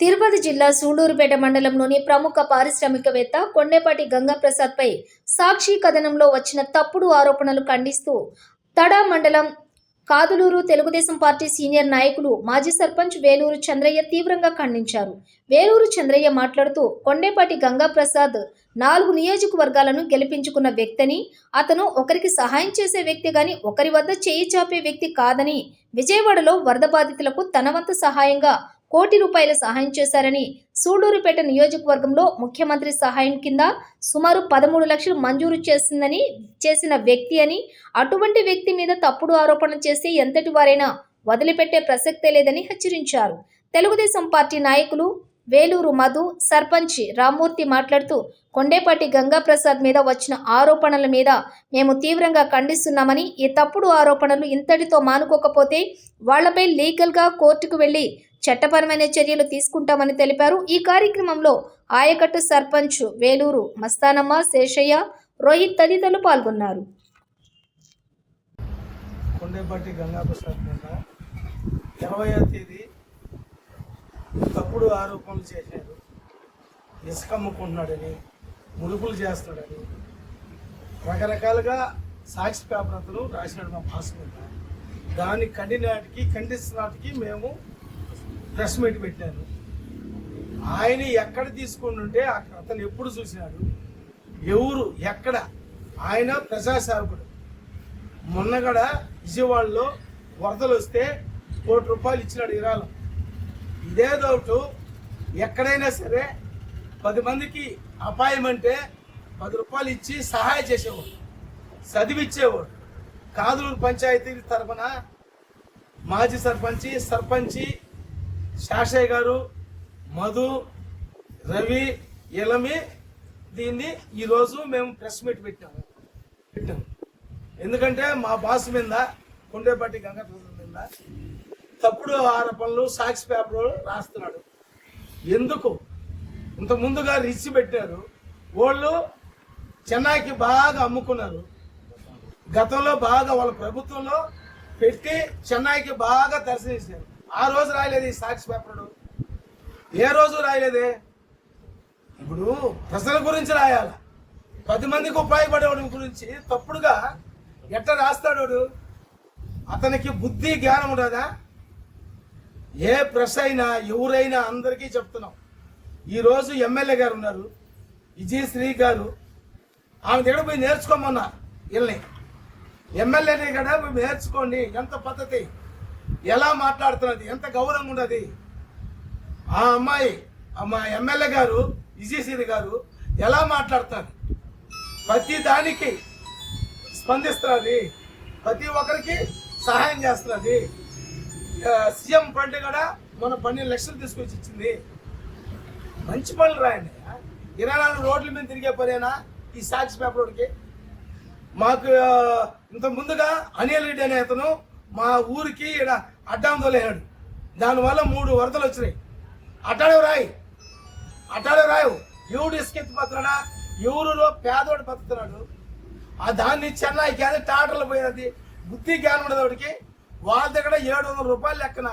తిరుపతి జిల్లా సూళ్ళూరుపేట మండలంలోని ప్రముఖ పారిశ్రామికవేత్త కొండేపాటి గంగాప్రసాద్పై సాక్షి కథనంలో వచ్చిన తప్పుడు ఆరోపణలు ఖండిస్తూ తడా మండలం కాదులూరు తెలుగుదేశం పార్టీ సీనియర్ నాయకులు మాజీ సర్పంచ్ వేలూరు చంద్రయ్య తీవ్రంగా ఖండించారు. వేలూరు చంద్రయ్య మాట్లాడుతూ కొండేపాటి గంగాప్రసాద్ నాలుగు నియోజకవర్గాలను గెలిపించుకున్న వ్యక్తిని అతను ఒకరికి సహాయం చేసే వ్యక్తి గాని ఒకరి వద్ద చేయి చాపే వ్యక్తి కాదని విజయవాడలో వరద బాధితులకు తన వంతు సహాయంగా కోటి రూపాయల సహాయం చేశారని సూళ్ళూరుపేట నియోజకవర్గంలో ముఖ్యమంత్రి సహాయం కింద సుమారు పదమూడు లక్షలు మంజూరు చేసిందని చేసిన వ్యక్తి అని అటువంటి వ్యక్తి మీద తప్పుడు ఆరోపణ చేసి ఎంతటి వారైనా వదిలిపెట్టే ప్రసక్తే లేదని హెచ్చరించారు. తెలుగుదేశం పార్టీ నాయకులు వేలూరు మధు సర్పంచ్ రామ్మూర్తి మాట్లాడుతూ కొండేపాటి గంగాప్రసాద్ మీద వచ్చిన ఆరోపణల మీద మేము తీవ్రంగా ఖండిస్తున్నామని ఈ తప్పుడు ఆరోపణలు ఇంతటితో మానుకోకపోతే వాళ్ళపై లీగల్గా కోర్టుకు వెళ్ళి చట్టపరమైన చర్యలు తీసుకుంటామని తెలిపారు. ఈ కార్యక్రమంలో ఆయకట్టు సర్పంచ్ వేలూరు మస్తానమ్మ శేషయ్య రోహిత్ తదితరులు పాల్గొన్నారు. కొండేపాటి గంగాప్రసాద్ మీద ఇరవయో తేదీ తప్పుడు ఆరోపణలు చేశారు. ఇసుక అమ్ముకుంటున్నాడని ముడుపులు రకరకాలుగా సాక్షి పేపర్ అతను రాసినాడు మా పాస్ మీద. దాన్ని ఖండినాటికి ఖండిస్తున్నటికి మేము ప్రెస్ మీట్ పెట్టాను. ఆయన ఎక్కడ తీసుకుని ఉంటే అక్కడ అతను ఎప్పుడు చూసినాడు ఎవరు ఎక్కడ ఆయన ప్రజాసేవకుడు. మొన్నగడ విజయవాడలో వరదలు వస్తే కోటి రూపాయలు ఇచ్చినాడు ఇరాలం. ఇదే ఎక్కడైనా సరే పది మందికి అపాయం అంటే పది రూపాయలు ఇచ్చి సహాయం చేసేవాడు చదివిచ్చేవాడు. కాదులూరు పంచాయతీ తరఫున మాజీ సర్పంచి సర్పంచి శాషయ్య గారు మధు రవి ఇలమి దీన్ని ఈరోజు మేము ప్రెస్ మీట్ పెట్టాము. పెట్టాము. ఎందుకంటే మా బాస్ మీద కొండేపాటి గంగాప్రసాద్ మీద తప్పుడు ఆరోపణలు సాక్షి పేపర్ రాస్తున్నాడు. ఎందుకు? ఇంత ముందుగా రిచ్ పెట్టారు. వాళ్ళు చెన్నైకి బాగా అమ్ముకున్నారు. గతంలో బాగా వాళ్ళ ప్రభుత్వంలో పెట్టి చెన్నైకి బాగా దర్శనించారు ఆ రోజు రాయలేదు ఈ సాక్షి పేపర్డు ఏ రోజు రాయలేదే? ఇప్పుడు ప్రజల గురించి రాయాల? పది మందికి ఉపయోగపడేవాడి గురించి తప్పుడుగా ఎట్లా రాస్తాడు అతనికి బుద్ధి జ్ఞానం ఉండదా? ఏ ప్రెస్ అయినా ఎవరైనా అందరికీ చెప్తున్నాం. ఈరోజు ఎమ్మెల్యే గారు ఉన్నారు విజయశ్రీ గారు. ఆమె దగ్గర పోయి నేర్చుకోమన్నా వీళ్ళని. ఎమ్మెల్యేని కూడా పోయి నేర్చుకోండి ఎంత పద్ధతి ఎలా మాట్లాడుతున్నది ఎంత గౌరవం ఉన్నది. ఆ అమ్మాయి మా ఎమ్మెల్యే గారు విజయశ్రీ గారు ఎలా మాట్లాడుతారు ప్రతి దానికి స్పందిస్తున్నది ప్రతి ఒక్కరికి సహాయం చేస్తున్నది. సీఎం ఫండ్ కూడా మన పన్నెండు లక్షలు తీసుకొచ్చి ఇచ్చింది. మంచి పనులు రాయండి. ఇరవై నాలుగు రోడ్ల మీద తిరిగే పనేనా ఈ సాక్షి పేపర్కి మాకు ఇంత ముందుగా అనిల్ రెడ్డి అనే అతను మా ఊరికి ఈడ అడ్డాం తోలేనాడు దానివల్ల మూడు వరదలు వచ్చినాయి. అట్టాడే రాయి. అట్టాడే రాయు ఎవడు ఇసుకెత్తి బతున్నాడా ఎవరులో పేదోడు బతుకుతున్నాడు. ఆ దాన్ని చెన్నైకి అది టాటర్లు పోయినది బుద్ధి జ్ఞానం ఉండదు వాడికి. వాళ్ళ దగ్గర ఏడు వందల రూపాయలు లెక్కన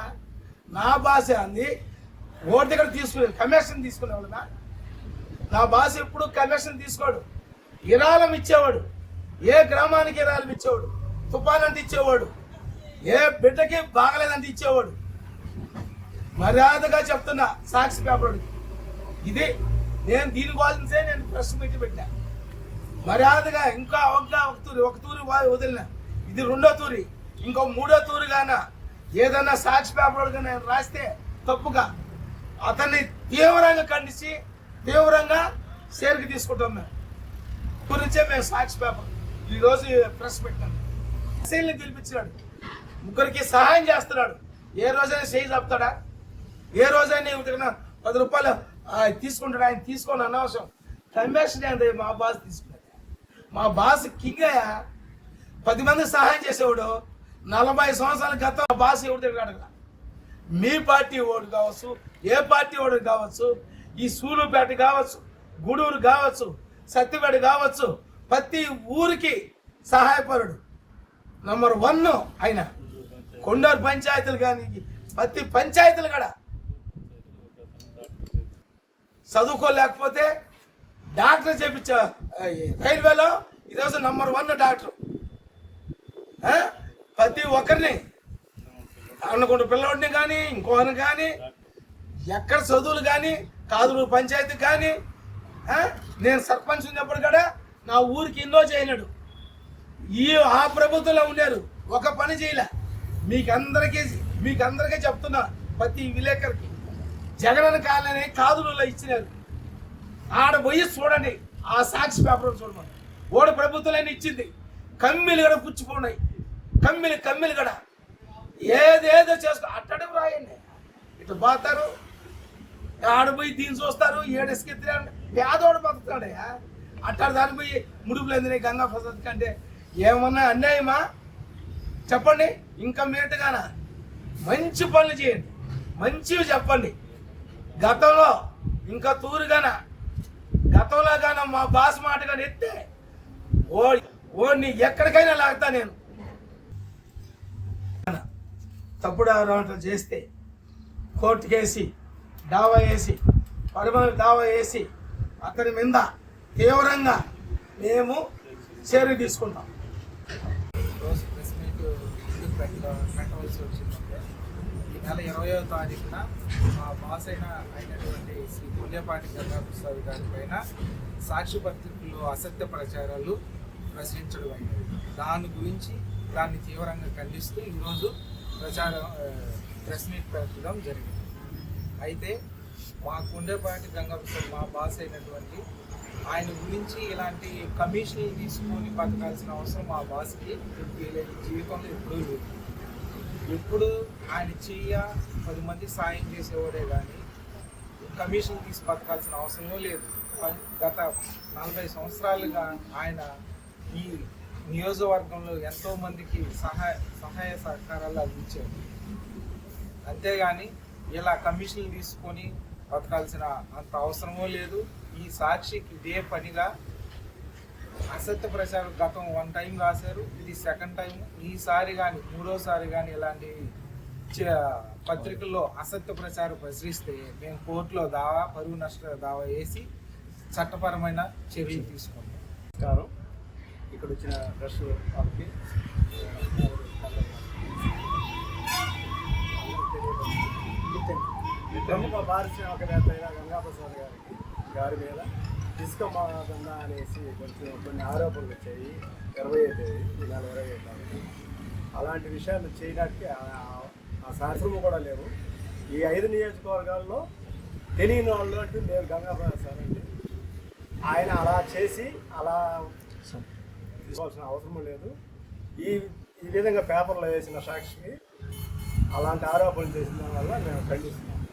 నా భాష అంది. ఓటు దగ్గర తీసుకునే కమిషన్ తీసుకునేవాళ్ళనా నా. భాష ఎప్పుడు కమిషన్ తీసుకోడు. ఇరాళం ఇచ్చేవాడు. ఏ గ్రామానికి ఇరాళం ఇచ్చేవాడు? తుఫాన్ అంటే ఇచ్చేవాడు. ఏ బిడ్డకి బాగలేదంటే ఇచ్చేవాడు. మర్యాదగా చెప్తున్నా సాక్షి పేపర్ ఇది నేను దీని గురించే నేను ప్రెస్ మీట్ పెట్టా. మర్యాదగా ఇంకా ఒక ఒక తూరి ఒక తూరి వదిలిన. ఇది రెండో తూరి. ఇంకో మూడో తూరు గాన ఏదన్నా సాక్షి పేపర్ నేను రాస్తే తప్పుగా అతన్ని తీవ్రంగా ఖండించి తీవ్రంగా షేర్కి తీసుకుంటాం మేము. గురించే మేము సాక్షి పేపర్ ఈరోజు ప్రెస్ పెట్టాను. ఎస్ఐల్ని గెలిపించినాడు ముగ్గురికి సహాయం చేస్తున్నాడు. ఏ రోజైనా చేయి చెప్తాడా? ఏ రోజైనా ఇతను పది రూపాయలు తీసుకుంటాడు? ఆయన తీసుకోని అనవసరం. కమిషన్ అంటే మా బాస్ తీసుకున్నాడు. మా బాస్ కింగ్ అయ్యా. పది మంది సహాయం చేసేవాడు. నలభై సంవత్సరాల క్రితం భాష ఎవరు తిరగాడు మీ పార్టీ ఓడు కావచ్చు ఏ పార్టీ ఓడు కావచ్చు ఈ సూలుపేట కావచ్చు గూడూరు కావచ్చు సత్యపేట కావచ్చు ప్రతి ఊరికి సహాయపరుడు. నంబర్ వన్ ఆయన కొండూరు పంచాయతీలు కానీ ప్రతి పంచాయతీలు కూడా చదువుకోలేకపోతే డాక్టర్ చేపించా రైల్వేలో ఈరోజు నంబర్ వన్ డాక్టర్. ప్రతి ఒక్కరిని. అన్నకుంట పిల్లవాడిని కానీ ఇంకోని కానీ ఎక్కడ చదువులు కానీ కాదులు పంచాయతీ కానీ నేను సర్పంచ్ ఉన్నప్పుడు కూడా నా ఊరికి ఎన్నో చేయలేడు. ఈ ఆ ప్రభుత్వంలో ఉన్నారు ఒక పని చేయలే. మీకందరికీ మీకందరికీ చెప్తున్నా ప్రతి విలేకరికి. జగనన్న కాలనీ కాదులలో ఇచ్చినారు. ఆడ పోయి చూడండి. ఆ సాక్షి పేపర్ చూడమని ఓడి ప్రభుత్వాలన్నీ ఇచ్చింది. కమ్మిలు కూడా పుచ్చిపోయినాయి కమ్మిలి కమ్మిలు కూడా ఏదేదో చేసుకో అట్టడం రాయండి. ఇటు పోతారు. ఆడపోయి దీని దీన్ని చూస్తారు ఏడెస్కెత్తిరా పేదోడు బతుకుతాడయ్యా అట్టాడు దాని పోయి ముడుపులు అందినాయి గంగా ప్రసాద్ కంటే. ఏమన్నా అన్యాయమా? చెప్పండి. ఇంకా మీటగానా? మంచి పనులు చేయండి. మంచివి చెప్పండి. గతంలో ఇంకా తూరుగాన? గతంలో గాన మా బాస్ మాట కానీ ఎత్తే? ఓ ఓ నీ ఎక్కడికైనా లాగుతా నేను. తప్పుడు ఆరోపణలు చేస్తే కోర్టుకేసి దావా వేసి పరిమాణ దావా వేసి అతని మీద తీవ్రంగా మేము చర్య తీసుకుంటాం. రోజు పెట్ట పెట్టవలసి ఈ నెల ఇరవయో తారీఖున మా బాస్ అయిన అయినటువంటి శ్రీ పుణ్యపాటి గంగాప్రసాద్ గారి పైన సాక్షి పత్రికల్లో అసత్య ప్రచారాలు ప్రశ్నించడం అయింది. దాని గురించి దాన్ని తీవ్రంగా ఖండిస్తూ ఈరోజు ప్రచారం ప్రెస్ మీట్ పెట్టడం జరిగింది. అయితే మా కుండేపాటి గంగాప్రసాద్ మా బాస్ అయినటువంటి ఆయన గురించి ఇలాంటి కమిషన్లు తీసుకొని బతకాల్సిన అవసరం మా బాస్కి వీళ్ళ జీవితంలో ఎప్పుడూ లేదు. ఎప్పుడు ఆయన చెయ్య పది మంది సాయం చేసేవాడే కానీ కమిషన్ తీసి బతకాల్సిన అవసరమే లేదు. గత నలభై సంవత్సరాలుగా ఆయన ఈ నియోజకవర్గంలో ఎంతో మందికి సహాయ సహాయ సహకారాలు అందించారు. అంతేగాని ఇలా కమిషన్లు తీసుకొని బతకాల్సిన అంత అవసరమో లేదు. ఈ సాక్షికి ఇదే పనిగా అసత్య ప్రచారం గతం వన్ టైం రాశారు. ఇది సెకండ్ టైం ఈసారి కానీ మూడోసారి కానీ ఇలాంటి పత్రికల్లో అసత్య ప్రచారం ప్రచురిస్తే మేము కోర్టులో దావా పరువు నష్ట దావా వేసి చట్టపరమైన చర్యలు తీసుకుంటాం. ఇక్కడ వచ్చిన ప్రెస్ వాళ్ళకి ప్రముఖ పారిశ్రామికవేత్త అయిన గంగాప్రసాద్ గారికి గారి మీద ఇసుక మాదంగా అనేసి కొంచెం కొన్ని ఆరోపణలు వచ్చాయి. ఇరవై తేదీ ఈ నెల ఇరవై ఐదు తారీఖు అలాంటి విషయాలు చేయడానికి ఆ- ఆ శాస్త్రము కూడా లేవు. ఈ ఐదు నియోజకవర్గాల్లో తెలియని వాళ్ళు అంటూ నేను గంగాప్రసాద్ అండి ఆయన అలా చేసి అలా తీసుకోవాల్సిన అవసరం లేదు. ఈ ఈ విధంగా పేపర్లో వేసిన సాక్షికి అలాంటి ఆరోపణలు చేసిన వల్ల మేము ఖండిస్తున్నాం.